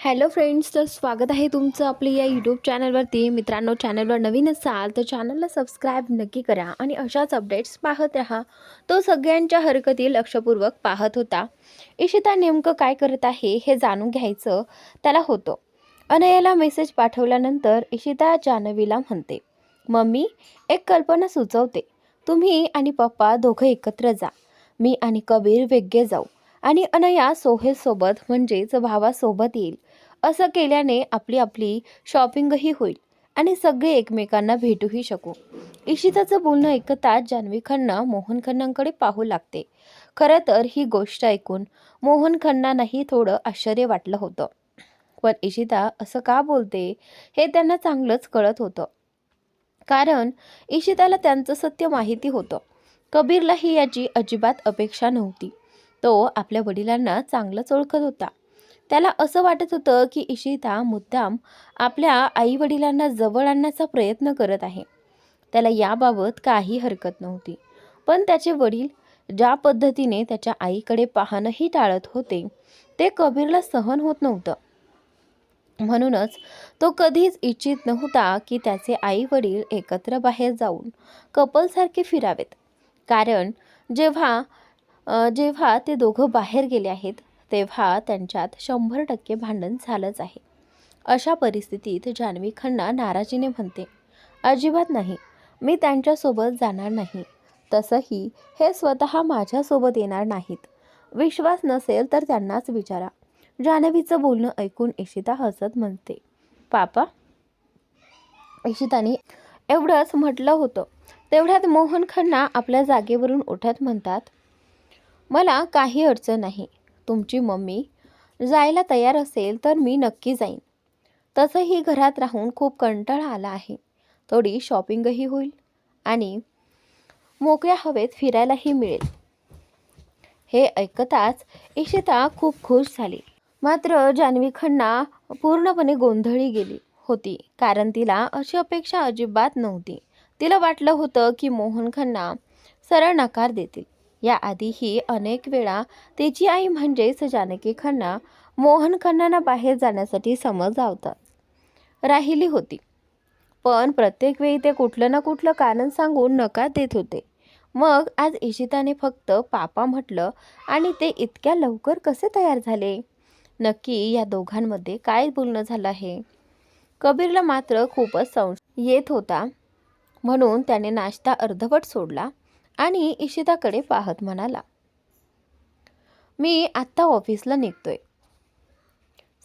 Hello friends तर स्वागत आहे तुमचं आपली या यूट्यूब चॅनलवरती. मित्रांनो चॅनलवर नवीन असाल तर चॅनलला सबस्क्राईब नक्की करा आणि अशाच अपडेट्स पाहत राहा. तो सगळ्यांच्या हरकती लक्षपूर्वक पाहत होता. इशिता नेमकं काय करत आहे हे जाणून घ्यायचं त्याला होतं. अनयाला मेसेज पाठवल्यानंतर इशिता जानवीला म्हणते मम्मी एक कल्पना सुचवते. तुम्ही आणि पप्पा दोघं एकत्र जा. मी आणि कबीर वेगळे जाऊ आणि अनया सोहेलसोबत म्हणजेच भावासोबत येईल. असं केल्याने आपली आपली शॉपिंगही होईल आणि सगळे एकमेकांना भेटूही शकू. इशिताचं बोलणं ऐकताच जान्हवी खन्ना मोहन खन्नांकडे पाहू लागते. खरं तर ही गोष्ट ऐकून मोहन खन्नांनाही थोडं आश्चर्य वाटलं होतं. पण इशिता असं का बोलते हे त्यांना चांगलंच कळत होतं. कारण इशिताला त्यांचं सत्य माहिती होतं. कबीरलाही याची अजिबात अपेक्षा नव्हती. तो आपल्या वडिलांना चांगलंच ओळखत होता. त्याला असं वाटत होतं की इशिता मुद्दाम आपल्या आई वडिलांना जवळ आणण्याचा प्रयत्न करत आहे. त्याला याबाबत काही हरकत नव्हती. पण त्याचे वडील ज्या पद्धतीने त्याच्या आईकडे पाहणंही टाळत होते ते कबीरला सहन होत नव्हतं. म्हणूनच तो कधीच इच्छित नव्हता की त्याचे आई वडील एकत्र बाहेर जाऊन कपलसारखे फिरावेत. कारण जेव्हा जेव्हा ते दोघं बाहेर गेले आहेत तेव्हा त्यांच्यात शंभर टक्के भांडण झालंच आहे. अशा परिस्थितीत जान्हवी खन्ना नाराजीने म्हणते अजिबात नाही. मी त्यांच्यासोबत जाणार नाही. तसंही हे स्वतः माझ्यासोबत येणार नाहीत. विश्वास नसेल तर त्यांनाच विचारा. जान्हवीचं बोलणं ऐकून इशिता हसत म्हणते पापा. इशिताने एवढंच म्हटलं होतं. तेवढ्यात मोहन खन्ना आपल्या जागेवरून उठत म्हणतात मला काही अडचण नाही. तुमची मम्मी जायला तयार असेल तर मी नक्की जाईन. तसंही घरात राहून खूप कंटाळा आला आहे. थोडी शॉपिंगही होईल आणि मोकळ्या हवेत फिरायलाही मिळेल. हे ऐकताच इशिता खूप खुश झाली. मात्र जान्हवी खन्ना पूर्णपणे गोंधळी गेली होती कारण तिला अशी अपेक्षा अजिबात नव्हती. तिला वाटलं होतं की मोहन खन्ना सरळ नकार देतील. याआधीही अनेक वेळा तिची आई म्हणजेच जानकी खन्ना मोहन खन्नांना बाहेर जाण्यासाठी समजावतात राहिली होती. पण प्रत्येक वेळी ते कुठलं ना कुठलं कारण सांगून नकार देत होते. मग आज इशिताने फक्त पापा म्हटलं आणि ते इतक्या लवकर कसे तयार झाले? नक्की या दोघांमध्ये काय बोलणं झालं आहे? कबीरला मात्र खूपच संशय येत होता. म्हणून त्याने नाश्ता अर्धवट सोडला. आणि इशिताकडे पाहत म्हणाला मी आत्ता ऑफिसला निघतोय.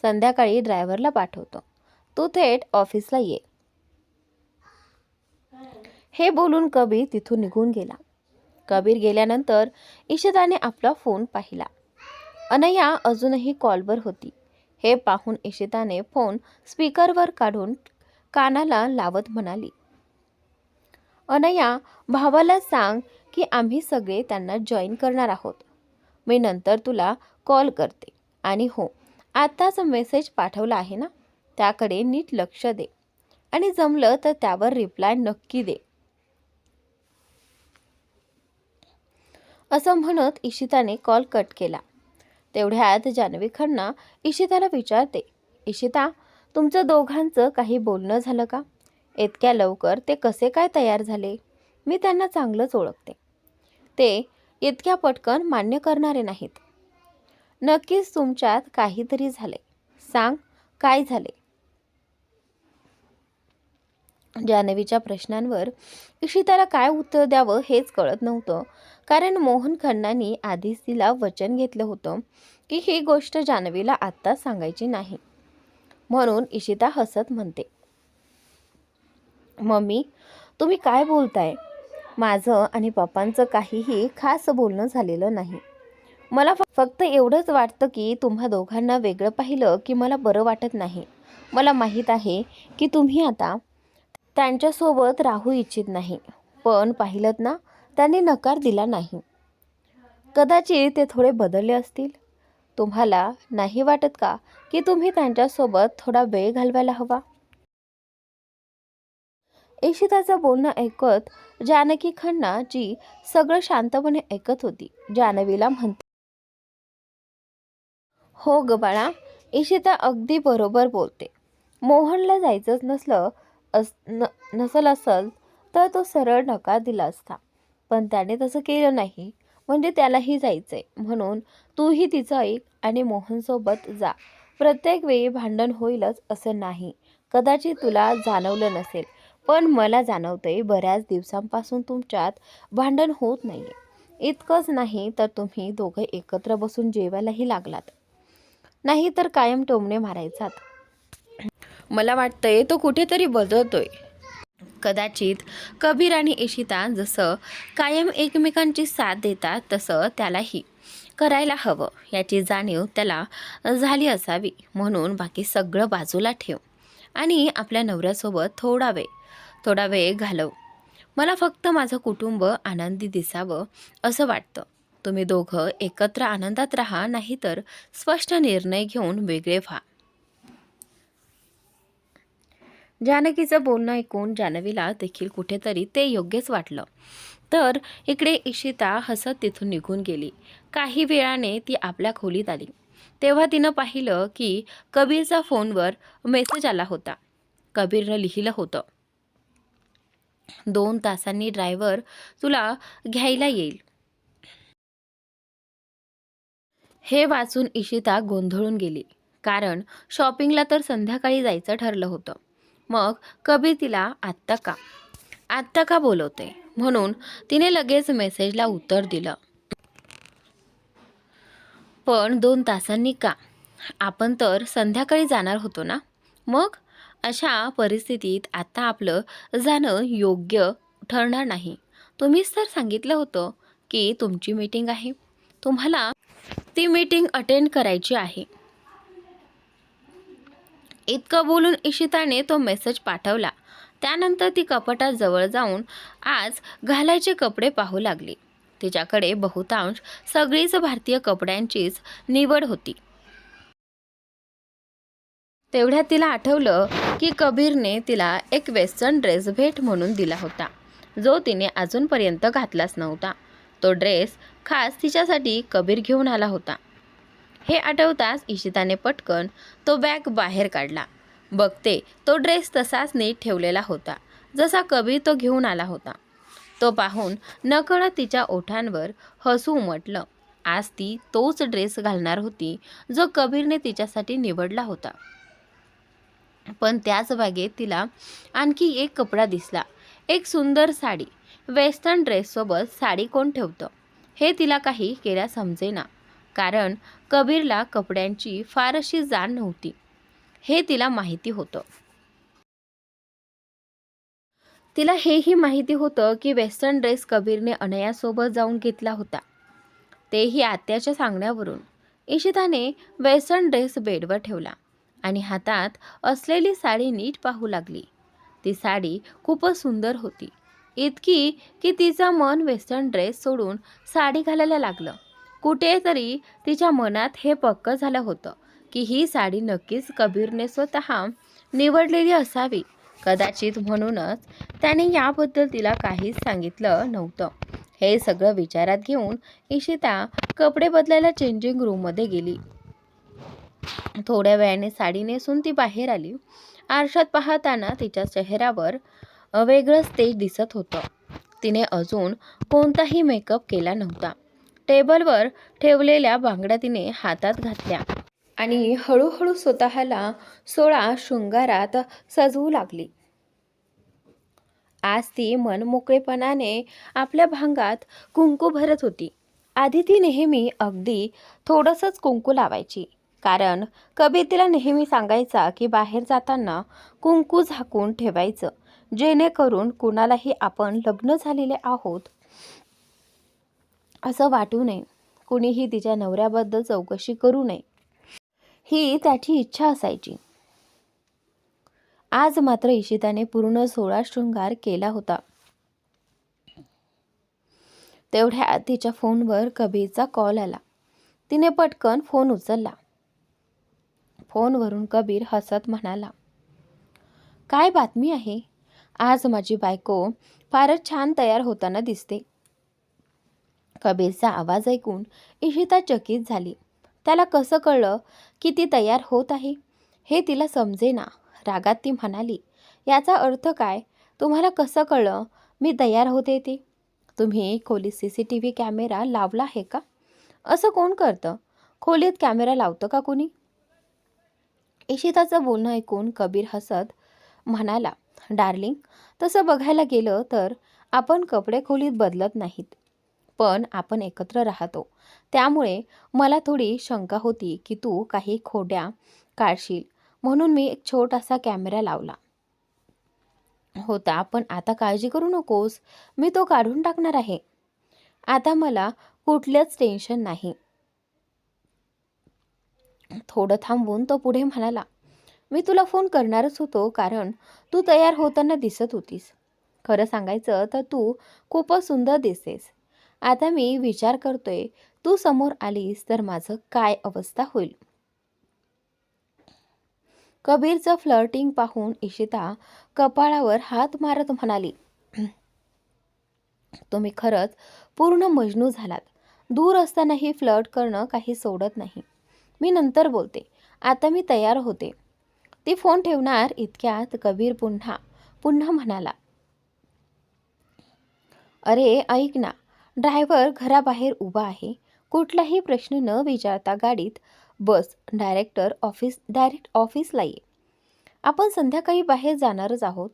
संध्याकाळी ड्रायव्हरला पाठवतो. तू थेट ऑफिसला ये. हे बोलून कबीर तिथून निघून गेला. कबीर गेल्यानंतर इशिताने आपला फोन पाहिला. अनया अजूनही कॉलवर होती. हे पाहून इशिताने फोन स्पीकरवर काढून कानाला लावत म्हणाली अनया भावाला सांग की आम्ही सगळे त्यांना जॉईन करणार आहोत. मी नंतर तुला कॉल करते. आणि हो आत्ताच मेसेज पाठवला आहे ना? त्याकडे नीट लक्ष दे. आणि जमलं तर त्यावर रिप्लाय नक्की दे. असं म्हणत इशिताने कॉल कट केला. तेवढ्यात जान्हवी खन्ना इशिताला विचारते इशिता तुमचं दोघांचं काही बोलणं झालं का? इतक्या लवकर ते कसे काय तयार झाले? मी त्यांना चांगलंच ओळखते. ते इतक्या पटकन मान्य करणारे नाहीत. नक्कीच तुमच्यात काहीतरी झाले. सांग काय झाले? जान्हवीच्या प्रश्नांवर इशिताला काय उत्तर द्यावं हेच कळत नव्हतं. कारण मोहन खन्नांनी आधीच तिला वचन घेतलं होतं की ही गोष्ट जान्हवीला आत्ता सांगायची नाही. म्हणून इशिता हसत म्हणते मम्मी तुम्ही काय बोलताय? माझं आणि पप्पांचं काहीही खास बोलणं झालेलं नाही. मला फक्त एवढंच वाटतं की तुम्हा दोघांना वेगळं पाहिलं की मला बरं वाटत नाही. मला माहीत आहे की तुम्ही आता त्यांच्यासोबत राहू इच्छित नाही पण पाहिलं ना त्यांनी नकार दिला नाही. कदाचित ते थोडे बदलले असतील. तुम्हाला नाही वाटत का की तुम्ही त्यांच्यासोबत थोडा वेळ घालवायला हवा? इशिताचं बोलणं ऐकत जानकी खन्ना जी सगळं शांतपणे ऐकत होती. जानवीला म्हणते हो ग बाळा इशिता अगदी बरोबर बोलते. मोहनला जायचंच नसलं अस न नसल असल तर तो सरळ नकार दिला असता. पण त्याने तसं केलं नाही. म्हणजे त्यालाही जायचं आहे म्हणून तूही तिचं ऐक आणि मोहनसोबत जा. प्रत्येक वेळी भांडण होईलच असं नाही. कदाचित तुला जाणवलं नसेल. पण मला जाणवतंय बऱ्याच दिवसांपासून तुमच्यात भांडण होत नाही इतकंच नाही तर तुम्ही दोघं एकत्र बसून जेवायलाही लागलात. नाही तर कायम टोमणे मारायचात. मला वाटतंय तो कुठेतरी बदलतोय. कदाचित कबीर आणि इशिता जसं कायम एकमेकांची साथ देतात तसं त्यालाही करायला हवं. याची जाणीव त्याला झाली असावी. म्हणून बाकी सगळं बाजूला ठेव आणि आपल्या नवऱ्यासोबत थोडा वेळ थोडा वेळ घालव. मला फक्त माझं कुटुंब आनंदी दिसावं असं वाटतं. तुम्ही दोघं एकत्र आनंदात राहा नाहीतर स्पष्ट निर्णय घेऊन वेगळे व्हा. जानकीचं बोलणं ऐकून जानवीला देखील कुठेतरी ते योग्यच वाटलं. तर इकडे इशिता हसत तिथून निघून गेली. काही वेळाने ती आपल्या खोलीत आली. तेव्हा तिनं पाहिलं की कबीरचा फोनवर मेसेज आला होता. कबीरनं लिहिलं होतं दोन तासांनी ड्रायव्हर तुला घ्यायला येईल. हे वाचून इशिता गोंधळून गेली. कारण शॉपिंगला तर संध्याकाळी जायचं ठरलं होतं. मग कबीर तिला आत्ता का? आत्ता का? बोलवते. म्हणून तिने लगेच मेसेजला उत्तर दिलं. पण दोन तासांनी का? आपण तर संध्याकाळी जाणार होतो ना? मग अशा परिस्थितीत आता आपलं जाणं योग्य ठरणार नाही. तुम्हीच तर सांगितलं होतं की तुमची मीटिंग आहे. तुम्हाला ती मीटिंग अटेंड करायची आहे. इतकं बोलून इशिताने तो मेसेज पाठवला. त्यानंतर ती कपाटात जवळ जाऊन आज घालायचे कपडे पाहू लागली. तिच्याकडे बहुतांश सगळीच भारतीय कपड्यांचीच निवड होती. तेवढ्यात तिला आठवलं की कबीरने तिला एक वेस्टर्न ड्रेस भेट म्हणून दिला होता. जो तिने अजूनपर्यंत घातलाच नव्हता. तो ड्रेस खास तिच्यासाठी कबीर घेऊन आला होता. हे आठवताच इशिताने पटकन तो बॅग बाहेर काढला. बघते तो ड्रेस तसाच नीट ठेवलेला होता जसा कबीर तो घेऊन आला होता. तो पाहून नकळत तिच्या ओठांवर हसू उमटलं. आज ती तोच ड्रेस घालणार होती जो कबीरने तिच्यासाठी निवडला होता. पण त्याच बागेत तिला आणखी एक कपडा दिसला. एक सुंदर साडी. वेस्टर्न ड्रेससोबत साडी कोण ठेवतं? हे तिला काही केल्या समजेना. कारण कबीरला कपड्यांची फारशी जाण नव्हती. हे तिला माहिती होतं. तिला हेही माहिती होतं की वेस्टर्न ड्रेस कबीरने अनयासोबत जाऊन घेतला होता. तेही आत्याच्या सांगण्यावरून. इशिताने वेस्टर्न ड्रेस बेडवर ठेवला. आणि हातात असलेली साडी नीट पाहू लागली. ती साडी खूपच सुंदर होती. इतकी की तिचं मन वेस्टर्न ड्रेस सोडून साडी घालायला लागलं. कुठेतरी तिच्या मनात हे पक्क झालं होतं की ही साडी नक्कीच कबीरने स्वतः निवडलेली असावी. कदाचित म्हणूनच त्याने याबद्दल तिला काहीच सांगितलं नव्हतं. हे सगळं विचारात घेऊन इशिता कपडे बदलायला चेंजिंग रूममध्ये गेली. थोड्या वेळाने साडी नेसून ती बाहेर आली. आरशात पाहताना तिच्या चेहऱ्यावर वेगळंच तेज दिसत होतं. तिने अजून कोणताही मेकअप केला नव्हता. टेबलवर ठेवलेल्या बांगड्या तिने हातात घातल्या आणि हळूहळू स्वतःला सोळा शृंगारात सजवू लागली. आज ती मनमोकळेपणाने आपल्या भांगात कुंकू भरत होती. आधी ती नेहमी अगदी थोडंसंच कुंकू लावायची. कारण कबीर तिला नेहमी सांगायचा की बाहेर जाताना कुंकू झाकून ठेवायचं जेणेकरून कुणालाही आपण लग्न झालेले आहोत असं वाटू नये. कुणीही तिच्या नवऱ्याबद्दल चौकशी करू नये. ही त्याची इच्छा असायची. आज मात्र इशिताने पूर्ण सोळा शृंगार केला होता. तेवढ्या तिच्या फोनवर कबीरचा कॉल आला. तिने पटकन फोन उचलला. फोनवरून कबीर हसत म्हणाला काय बातमी आहे? आज माझी बायको फारच छान तयार होताना दिसते. कबीरचा आवाज ऐकून इशिता चकित झाली. त्याला कसं कळलं की ती तयार होत आहे? हे तिला समजेना रागात ती म्हणाली. याचा अर्थ काय? तुम्हाला कसं कळलं मी तयार होते ते? तुम्ही खोलीत C C T V camera लावला आहे का? असं कोण करतं? खोलीत कॅमेरा लावतं का कोणी? इशिताचं बोलणं ऐकून कबीर हसत म्हणाला डार्लिंग तसं बघायला गेलं तर आपण कपडे खोलीत बदलत नाहीत. पण आपण एकत्र राहतो. त्यामुळे मला थोडी शंका होती की तू काही खोड्या काढशील म्हणून मी एक छोटासा कॅमेरा लावला. होता पण आता काळजी करू नकोस. मी तो काढून टाकणार आहे. आता मला कुठलंच टेन्शन नाही. थोडं थांबून तो पुढे म्हणाला मी तुला फोन करणारच होतो कारण तू तयार होताना दिसत होतीस. खरं सांगायचं तर तू खूपच सुंदर दिसतेस आता मी विचार करतोय तू समोर आलीस तर माझं काय अवस्था होईल? कबीरचं फ्लर्टिंग पाहून इशिता कपाळावर हात मारत म्हणाली तुम्ही खरंच पूर्ण मजनू झालात. दूर असतानाही फ्लर्ट करणं काही सोडत नाही. मी नंतर बोलते. आता मी तयार होते. ती फोन ठेवणार इतक्यात कबीर पुन्हा पुन्हा म्हणाला. अरे ऐक ना. ड्रायव्हर घराबाहेर उभा आहे. कुठलाही प्रश्न न विचारता गाडीत बस डायरेक्टर ऑफिस डायरेक्ट ऑफिसला ये. आपण संध्याकाळी बाहेर जाणारच आहोत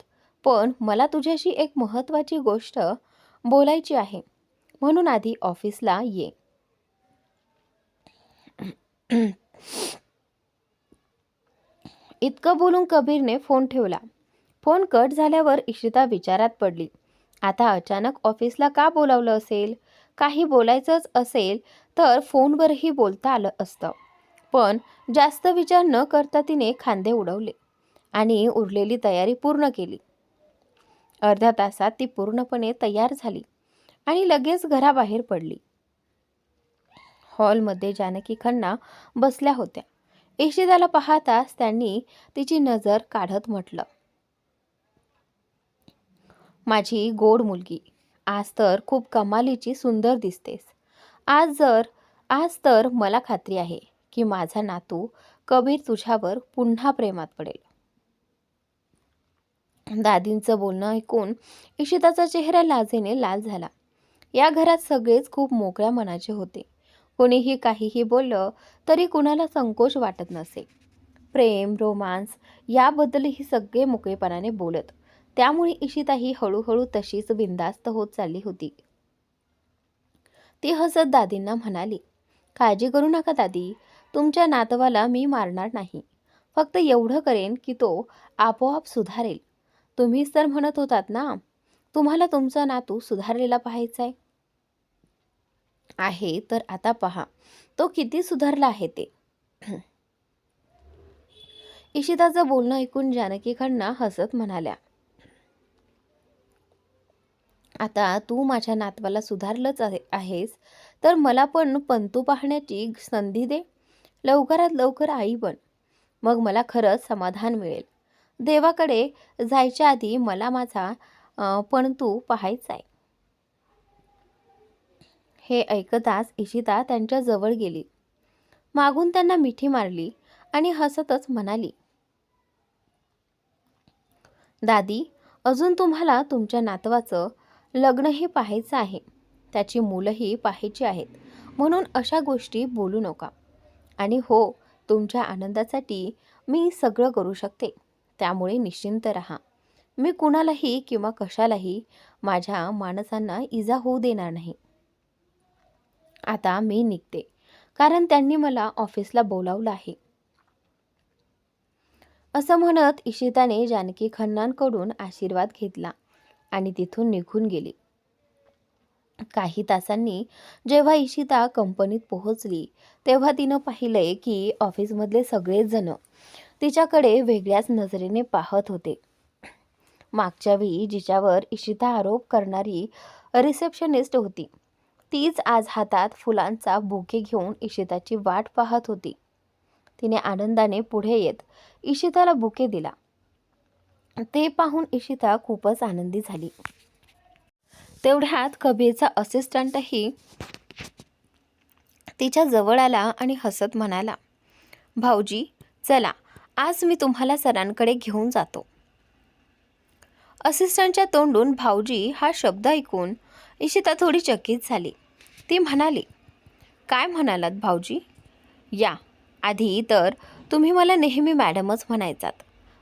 पण मला तुझ्याशी एक महत्त्वाची गोष्ट बोलायची आहे. म्हणून आधी ऑफिसला ये. इतकं बोलून कबीरने फोन ठेवला. फोन कट झाल्यावर इशिता विचारात पडली. आता अचानक ऑफिसला का बोलावलं असेल? काही बोलायचंच असेल तर फोनवरही बोलता आलं असतं. पण जास्त विचार न करता तिने खांदे उडवले आणि उरलेली तयारी पूर्ण केली. अर्ध्या तासात ती पूर्णपणे तयार झाली आणि लगेच घराबाहेर पडली. हॉलमध्ये जानकी खन्ना बसल्या होत्या. इशिदाला पाहताच त्यांनी तिची नजर काढत म्हटलं माझी गोड मुलगी आज तर खूप कमालीची सुंदर दिसतेस. आज जर आज तर मला खात्री आहे की माझा नातू कबीर तुझ्यावर पुन्हा प्रेमात पडेल. दादींचं बोलणं ऐकून इशिताचा चेहरा लाजेने लाल झाला. या घरात सगळेच खूप मोकळ्या मनाचे होते. कोणीही काहीही बोललं तरी कुणाला संकोच वाटत नसे. प्रेम रोमांस याबद्दलही सगळे मोकळेपणाने बोलत. त्यामुळे इशिताही हळूहळू तशीच बिंदास्त होत चालली होती. ती हसत दादींना म्हणाली काळजी करू नका दादी तुमच्या नातवाला मी मारणार नाही. फक्त एवढं करेन की तो आपोआप सुधारेल. तुम्हीच तर म्हणत होतात ना तुम्हाला तुमचा नातू सुधारलेला पाहायचा आहे आहे तर आता पहा. तो किती सुधारला आहे ते. इशिताचं बोलणं ऐकून जानकी खन्ना हसत म्हणाल्या आता तू माझ्या नातवाला सुधारलंच आहेस तर मला पण पंतू पाहण्याची संधी दे. लवकरात लवकर आई बन. मग मला खरंच समाधान मिळेल. देवाकडे जायच्या आधी मला माझा पणतू पाहायचा आहे हे ऐकताच इशिता त्यांच्या जवळ गेली. मागून त्यांना मिठी मारली आणि हसतच म्हणाली दादी अजून तुम्हाला तुमच्या नातवाचं लग्नही पाहायचं आहे. त्याची मुलंही पाहायची आहेत. म्हणून अशा गोष्टी बोलू नका. आणि हो तुमच्या आनंदासाठी मी सगळं करू शकते. त्यामुळे निश्चिंत राहा. मी कुणालाही किंवा कशालाही माझ्या माणसांना इजा होऊ देणार नाही. आता मी निघते. कारण त्यांनी मला ऑफिसला बोलावलं आहे. असं म्हणत इशिताने जानकी खन्नांकडून आशीर्वाद घेतला आणि तिथून निघून गेली. काही तासांनी जेव्हा इशिता कंपनीत पोहोचली तेव्हा तिनं पाहिलंय की ऑफिसमधले सगळेच जण तिच्याकडे वेगळ्याच नजरेने पाहत होते. मागच्या वेळी जिच्यावर इशिता आरोप करणारी रिसेप्शनिस्ट होती. तीच आज हातात फुलांचा बुके घेऊन इशिताची वाट पाहत होती. तिने आनंदाने पुढे येत इशिताला बुके दिला. ते पाहून इशिता खूपच आनंदी झाली. तेवढ्यात कबीरचा असिस्टंटही तिच्या जवळ आला आणि हसत म्हणाला भाऊजी चला आज मी तुम्हाला सरांकडे घेऊन जातो. असिस्टंटच्या तोंडून भाऊजी हा शब्द ऐकून इशिता थोडी चकित झाली. ती म्हणाली काय म्हणालात भाऊजी? या आधी तर तुम्ही मला नेहमी मॅडमच म्हणायचात.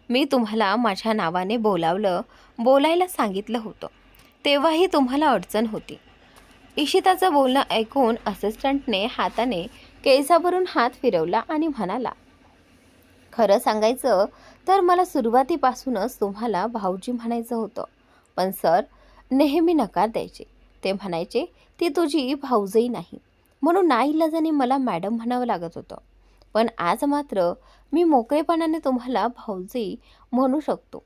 मी तुम्हाला माझ्या नावाने बोलावलं बोलायला सांगितलं होतं. तेव्हाही तुम्हाला अडचण होती. इशिताचं बोलणं ऐकून असिस्टंटने हाताने केसावरून हात फिरवला आणि म्हणाला खरं सांगायचं तर मला सुरुवातीपासूनच तुम्हाला भाऊजी म्हणायचं होतं. पण सर नेहमी नकार द्यायचे. ते म्हणायचे ती तुझी भाऊजही नाही. म्हणून नाईलाजाने मला मॅडम म्हणावं लागत होतं. पण आज मात्र मी मोकळेपणाने तुम्हाला भाऊजी म्हणू शकतो.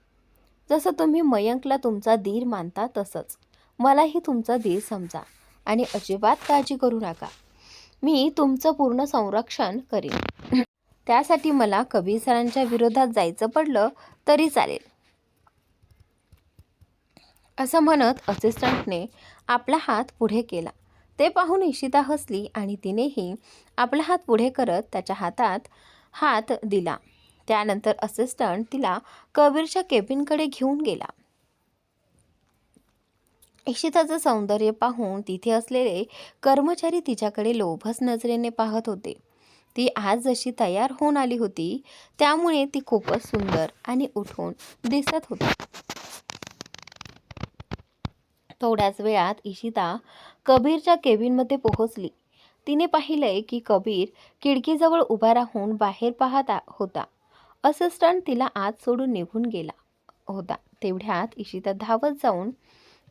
जसं तुम्ही मयंकला तुमचा धीर मानता तसंच. मलाही तुमचा धीर समजा आणि अजिबात काळजी करू नका. मी तुमचं पूर्ण संरक्षण करीन. त्यासाठी मला कबीर सरांच्या विरोधात जायचं पडलं तरी चालेल. असं म्हणत असिस्टंटने आपला हात पुढे केला. ते पाहून इशिता हसली आणि तिनेही आपला हात पुढे करत त्याच्या हातात हात दिला. त्यानंतर असिस्टंट तिला कबीरच्या केबिनकडे घेऊन गेला. इशिताचं सौंदर्य पाहून तिथे असलेले कर्मचारी तिच्याकडे लोभस नजरेने पाहत होते. ती आज जशी तयार होऊन आली होती त्यामुळे ती खूपच सुंदर आणि उठून दिसत होती. थोड्याच वेळात इशिता कबीरच्या केबिनमध्ये पोहोचली. तिने पाहिलंय की कबीर खिडकीजवळ उभा राहून बाहेर पाहत होता. असिस्टंट तिला आत सोडून निघून गेला होता. तेवढ्यात इशिता धावत जाऊन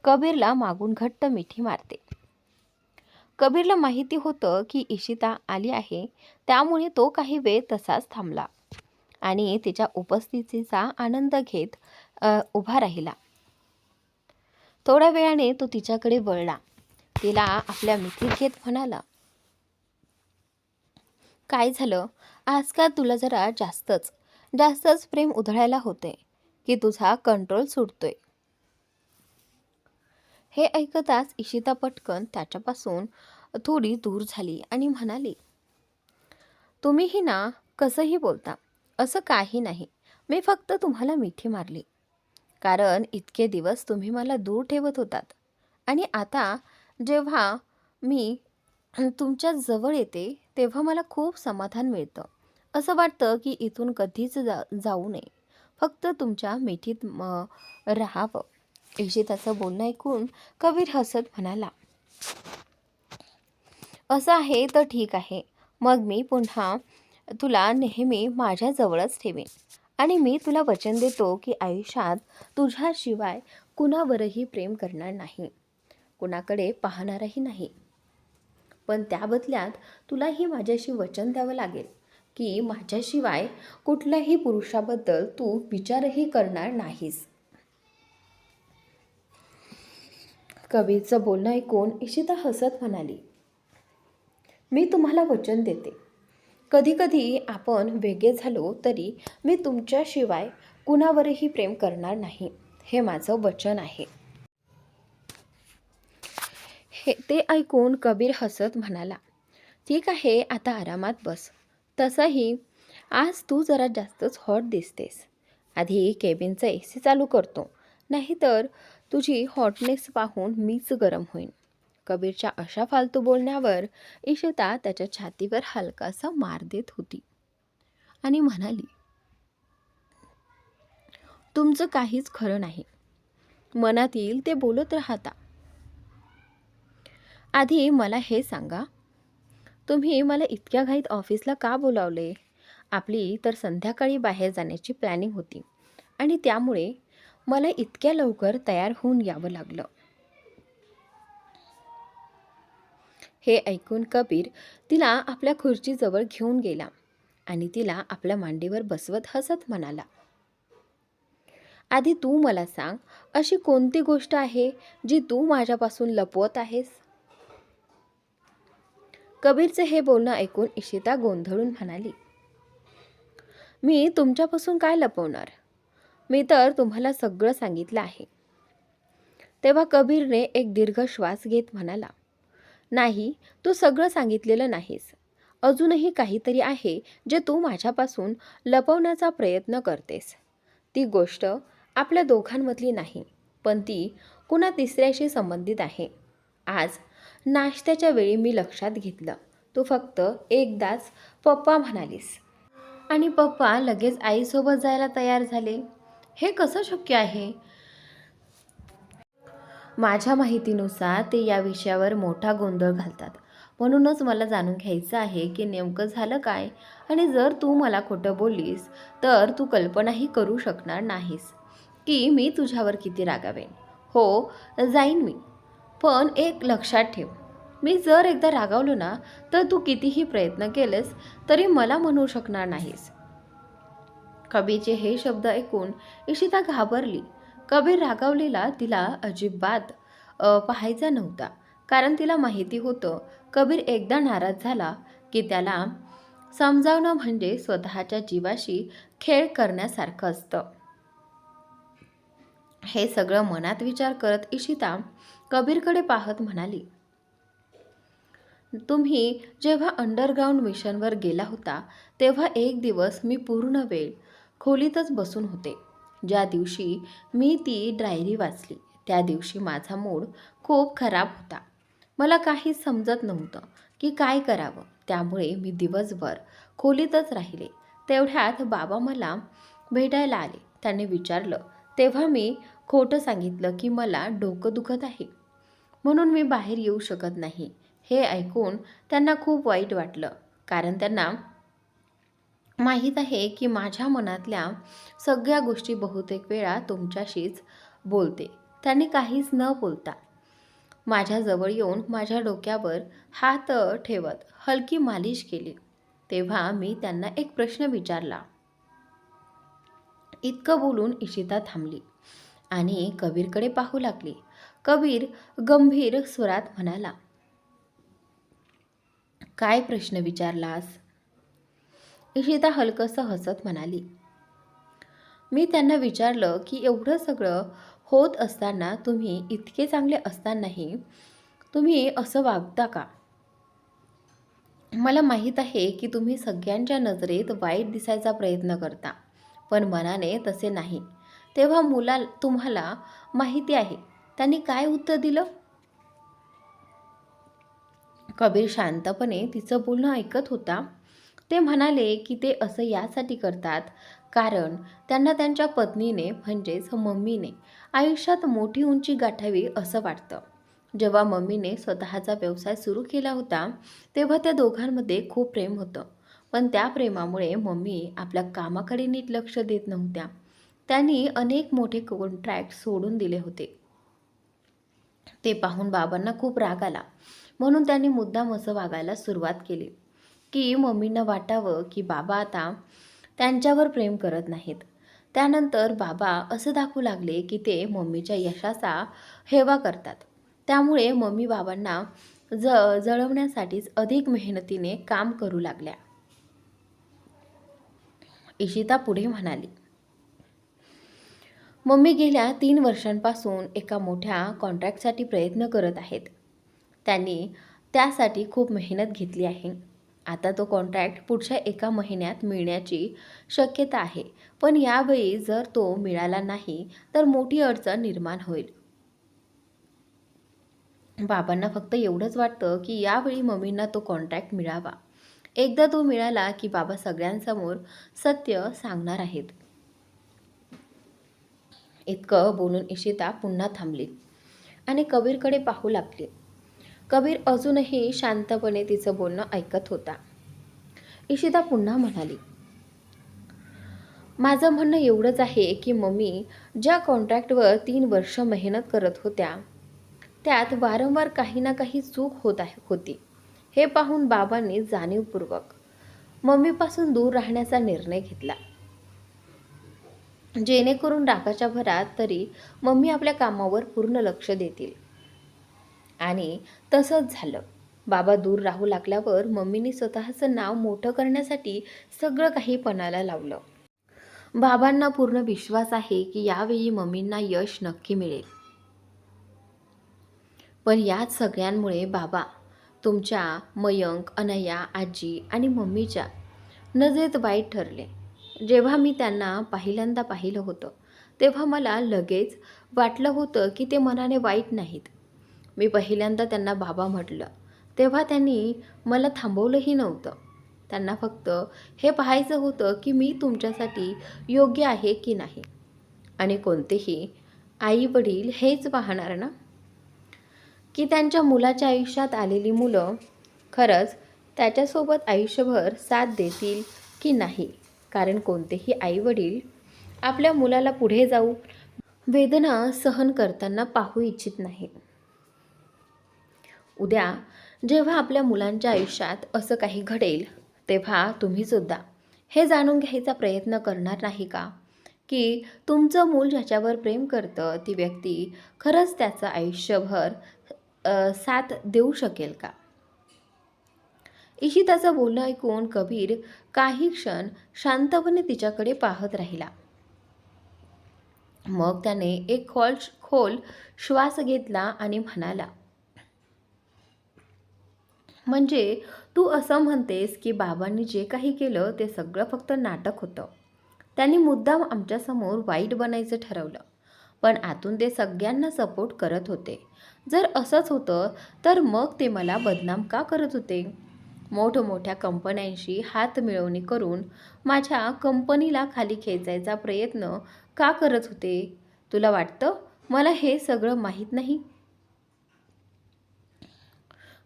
कबीरला मागून घट्ट मिठी मारते. कबीरला माहिती होतं की इशिता आली आहे. त्यामुळे तो काही वेळ तसाच थांबला आणि तिच्या उपस्थितीचा आनंद घेत उभा राहिला. थोड्या वेळाने तो तिच्याकडे वळला. तिला आपल्या मिठीत घेत म्हणाला काय झालं? आजकाल तुला जरा जास्तच जास्तच प्रेम उधळायला होते की तुझा कंट्रोल सुटतोय? हे ऐकताच इशिता पटकन त्याच्यापासून थोडी दूर झाली आणि म्हणाली तुम्हीही ना कसंही बोलता असं काही नाही. मी फक्त तुम्हाला मिठी मारली. कारण इतके दिवस तुम्ही मला दूर ठेवत होतात. आणि आता जेव्हा मी तुमच्या जवळ येते तेव्हा मला खूप समाधान मिळतं. असं वाटतं की इथून कधीच जा जाऊ नये. फक्त तुमच्या मिठीत म राहावं. इशिताचं बोलणं ऐकून कबीर हसत म्हणाला असं आहे तर ठीक आहे. मग मी पुन्हा तुला नेहमी माझ्याजवळच ठेवेन आणि मी तुला वचन देतो की आयुष्यात तुझ्याशिवाय कुणावरही प्रेम करणार नाही कुणाकडे पाहणारही नाही. पण त्या बदल्यात तुलाही माझ्याशी वचन द्यावं लागेल की माझ्याशिवाय कुठल्याही पुरुषाबद्दल तू विचारही करणार नाहीस. कवीचं बोलणं ऐकून इशिता हसत म्हणाली मी तुम्हाला वचन देते. कधीकधी आपण वेगळे झालो तरी मी तुमच्याशिवाय कुणावरही प्रेम करणार नाही. हे माझं वचन आहे. हे ते ऐकून कबीर हसत म्हणाला ठीक आहे आता आरामात बस. तसंही आज तू जरा जास्तच हॉट दिसतेस. आधी केबिनचा ए सी चालू करतो. नाहीतर तुझी हॉटनेस पाहून मीच गरम होईन. कबीरच्या अशा फालतू बोलण्यावर इशिता त्याच्या छातीवर हलकासा मार देत होती. आणि म्हणाली तुमचं काहीच खरं नाही. मनात येईल ते बोलत राहता. आधी मला हे सांगा तुम्ही मला इतक्या घाईत ऑफिसला का बोलावले? आपली तर संध्याकाळी बाहेर जाण्याची प्लॅनिंग होती आणि त्यामुळे मला इतक्या लवकर तयार होऊन यावं लागलं. हे ऐकून कबीर तिला आपल्या खुर्चीजवळ घेऊन गेला आणि तिला आपल्या मांडीवर बसवत हसत म्हणाला आधी तू मला सांग अशी कोणती गोष्ट आहे जी तू माझ्यापासून लपवत आहेस? कबीरचे हे बोलणं ऐकून इशिता गोंधळून म्हणाली मी तुमच्यापासून काय लपवणार? मी तर तुम्हाला सगळं सांगितलं आहे. तेव्हा कबीरने एक दीर्घ श्वास घेत म्हणाला नाही तू सगळं सांगितलेलं नाहीस. अजूनही काहीतरी आहे जे तू माझ्यापासून लपवण्याचा प्रयत्न करतेस. ती गोष्ट आपल्या दोघांमधली नाही पण ती कुणा तिसऱ्याशी संबंधित आहे. आज नाश्त्याच्या वेळी मी लक्षात घेतलं. तू फक्त एकदाच पप्पा म्हणालीस. आणि पप्पा लगेच आईसोबत जायला तयार झाले. हे कसं शक्य आहे? माझ्या माहितीनुसार ते या विषयावर मोठा गोंधळ घालतात. म्हणूनच मला जाणून घ्यायचं आहे की नेमकं झालं काय? आणि जर तू मला खोटं बोललीस तर तू कल्पनाही करू शकणार नाहीस की मी तुझ्यावर किती रागावेन. हो जाईन मी. पण एक लक्षात ठेव. मी जर एकदा रागावलो ना तर तू कितीही प्रयत्न केलेस तरी मला म्हणू शकणार नाहीस. कबीरचे हे शब्द ऐकून इशिता घाबरली. कबीर रागावलेला तिला अजिबात पाहायचा नव्हता. कारण तिला माहिती होतं कबीर एकदा नाराज झाला की त्याला समजावणं म्हणजे स्वतःच्या जीवाशी खेळ करण्यासारखं असतं. हे सगळं मनात विचार करत इशिता कबीरकडे पाहत म्हणाली तुम्ही जेव्हा अंडरग्राऊंड मिशनवर गेला होता तेव्हा एक दिवस मी पूर्ण वेळ खोलीतच बसून होते. ज्या दिवशी मी ती डायरी वाचली त्या दिवशी माझा मूड खूप खराब होता. मला काहीच समजत नव्हतं की काय करावं. त्यामुळे मी दिवसभर खोलीतच राहिले. तेवढ्यात बाबा मला भेटायला आले. त्यांनी विचारलं तेव्हा मी खोटं सांगितलं की मला डोकं दुखत आहे? म्हणून मी बाहेर येऊ शकत नाही. हे ऐकून त्यांना खूप वाईट वाटलं कारण त्यांना माहीत आहे की माझ्या मनातल्या सगळ्या गोष्टी बहुतेक वेळा तुमच्याशीच बोलते. त्यांनी काहीच न बोलता माझ्याजवळ येऊन माझ्या डोक्यावर हात ठेवत हलकी मालिश केली. तेव्हा मी त्यांना एक प्रश्न विचारला. इतकं बोलून इशिता थांबली आणि कबीरकडे पाहू लागली. कबीर गंभीर स्वरात म्हणाला काय प्रश्न विचारलास? इशिता हलकंसं हसत म्हणाली. मी त्यांना विचारलं की एवढं सगळं होत असताना तुम्ही इतके चांगले असतानाही तुम्ही असं वागता का? मला माहीत आहे की तुम्ही सगळ्यांच्या नजरेत वाईट दिसायचा प्रयत्न करता पण मनाने तसे नाही. तेव्हा मुला तुम्हाला माहिती आहे. त्यांनी काय उत्तर दिलं? कबीर शांतपणे तिचं बोलणं ऐकत होता. ते म्हणाले की ते असं यासाठी करतात. कारण त्यांना त्यांच्या पत्नीने म्हणजेच मम्मीने आयुष्यात मोठी उंची गाठावी असं वाटतं. जेव्हा मम्मीने स्वतःचा व्यवसाय सुरू केला होता तेव्हा त्या दोघांमध्ये खूप प्रेम होतं. पण त्या प्रेमामुळे मम्मी आपल्या कामाकडे नीट लक्ष देत नव्हत्या. त्यांनी अनेक मोठे कॉन्ट्रॅक्ट सोडून दिले होते. ते पाहून बाबांना खूप राग आला. म्हणून त्यांनी मुद्दाम असं वागायला सुरुवात केली. की मम्मींना वाटावं की बाबा आता त्यांच्यावर प्रेम करत नाहीत. त्यानंतर बाबा असं दाखवू लागले की ते मम्मीच्या यशाचा हेवा करतात. त्यामुळे मम्मी बाबांना ज जळवण्यासाठीच अधिक मेहनतीने काम करू लागल्या. इशिता पुढे म्हणाली मम्मी गेल्या तीन वर्षांपासून एका मोठ्या कॉन्ट्रॅक्टसाठी प्रयत्न करत आहेत. त्यांनी त्यासाठी खूप मेहनत घेतली आहे. आता तो कॉन्ट्रॅक्ट पुढच्या एका महिन्यात मिळण्याची शक्यता आहे. पण यावेळी जर तो मिळाला नाही तर मोठी अडचण निर्माण होईल. बाबांना फक्त एवढंच वाटतं की यावेळी मम्मींना तो कॉन्ट्रॅक्ट मिळावा. एकदा तो मिळाला की बाबा सगळ्यांसमोर सत्य सांगणार आहेत. इतकं बोलून इशिता पुन्हा थांबली आणि कबीरकडे पाहू लागली. कबीर अजूनही शांतपणे तिचं बोलणं ऐकत होता. इशिता पुन्हा म्हणाली माझं म्हणणं एवढंच आहे की मम्मी ज्या कॉन्ट्रॅक्टवर तीन वर्ष मेहनत करत होत्या त्यात वारंवार काही ना काही चूक होत आहे होती. हे पाहून बाबांनी जाणीवपूर्वक मम्मीपासून दूर राहण्याचा निर्णय घेतला. जेणेकरून रागाच्या भरात तरी मम्मी आपल्या कामावर पूर्ण लक्ष देतील. आणि तसंच झालं. बाबा दूर राहू लागल्यावर मम्मीने स्वतःचं नाव मोठं करण्यासाठी सगळं काही पणाला लावलं. बाबांना पूर्ण विश्वास आहे की यावेळी मम्मींना यश नक्की मिळेल. पण याच सगळ्यांमुळे बाबा तुमच्या मयंक अनया आजी आणि मम्मीच्या नजरेत वाईट ठरले. जेव्हा मी त्यांना पहिल्यांदा पाहिलं होतं तेव्हा मला लगेच वाटलं होतं की ते मनाने वाईट नाहीत. मी पहिल्यांदा त्यांना बाबा म्हटलं. तेव्हा त्यांनी मला थांबवलंही नव्हतं. त्यांना फक्त हे पाहायचं होतं की मी तुमच्यासाठी योग्य आहे की नाही. आणि कोणतेही आई वडील हेच पाहणार ना? की त्यांच्या मुलाच्या आयुष्यात आलेली मुलं खरंच त्याच्यासोबत आयुष्यभर साथ देतील की नाही? कारण कोणतेही आईवडील आपल्या मुलाला पुढे जाऊ वेदना सहन करताना पाहू इच्छित नाही उद्या जेव्हा आपल्या मुलांच्या आयुष्यात असं काही घडेल तेव्हा तुम्हीसुद्धा हे जाणून घ्यायचा प्रयत्न करणार नाही का? की तुमचं मूल ज्याच्यावर प्रेम करतं ती व्यक्ती खरंच त्याचं आयुष्यभर साथ देऊ शकेल का? इशिताचं बोलणं ऐकून कबीर काही क्षण शांतपणे तिच्याकडे पाहत राहिला. मग त्याने एक खोल खोल श्वास घेतला आणि म्हणाला म्हणजे तू असं म्हणतेस की बाबांनी जे काही केलं ते सगळं फक्त नाटक होतं. त्यांनी मुद्दाम आमच्यासमोर वाईट बनायचं ठरवलं. पण आतून ते सगळ्यांना सपोर्ट करत होते. जर असंच होतं तर मग ते मला बदनाम का करत होते? मोठमोठ्या कंपन्यांशी हात मिळवणी करून माझ्या कंपनीला खाली खेचायचा प्रयत्न का करत होते? तुला वाटतं? मला हे सगळं माहीत नाही?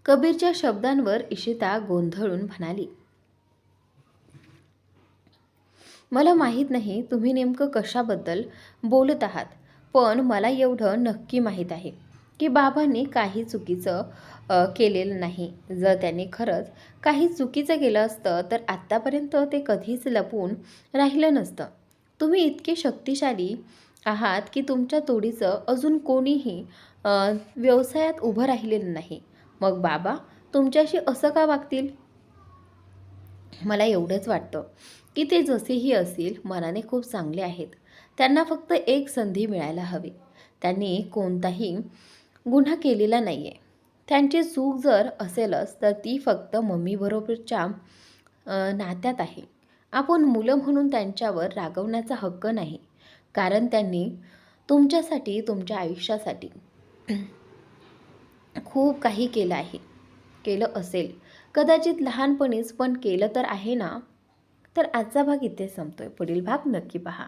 कबीरच्या शब्दांवर इशिता गोंधळून म्हणाली मला माहीत नाही तुम्ही नेमकं कशाबद्दल बोलत आहात पण मला एवढं नक्की माहीत आहे की बाबांनी काही चुकीचं केलेलं नाही. जर त्यांनी खरंच काही चुकीचं केलं असतं तर आत्तापर्यंत ते कधीच लपून राहिलं नसतं. तुम्ही इतके शक्तिशाली आहात की तुमच्या तोडीचं अजून कोणीही व्यवसायात उभं राहिलेलं नाही. मग बाबा तुमच्याशी असं का वागतील? मला एवढंच वाटतं की ते जसेही असतील मनाने खूप चांगले आहेत. त्यांना फक्त एक संधी मिळायला हवी. त्यांनी कोणताही गुन्हा केलेला नाही आहे त्यांची चूक जर असेलच तर ती फक्त मम्मीबरोबरच्या नात्यात आहे. आपण मुलं म्हणून त्यांच्यावर रागवण्याचा हक्क नाही. कारण त्यांनी तुमच्यासाठी तुमच्या आयुष्यासाठी खूप काही केलं आहे. केलं असेल. कदाचित लहानपणीच पण केलं तर आहे ना? तर आजचा भाग इथे संपतोय. पुढील भाग नक्की पहा.